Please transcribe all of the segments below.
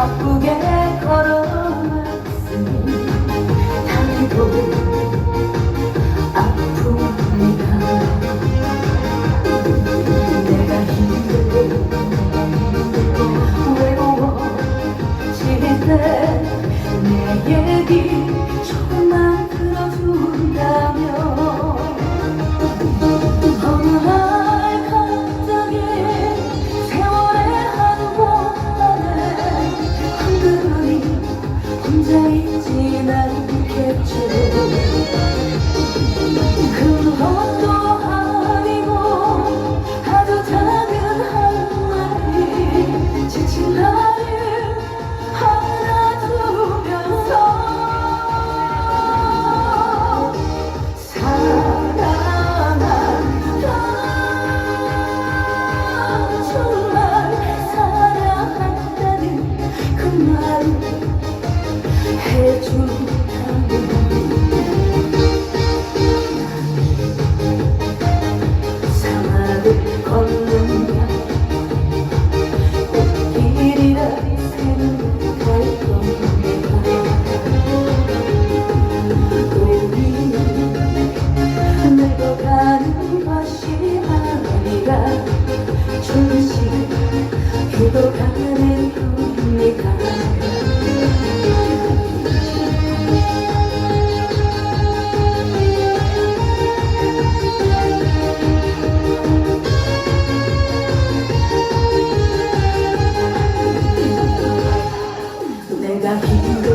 바쁘게 걸어왔으니 다리도 아픕니다 내가 힘들고 외워 지 내내 얘기 있진 않겠죠 그 가는 것이 아니라 조금씩 굳어가는 겁니다. 내가 힘들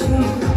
dream.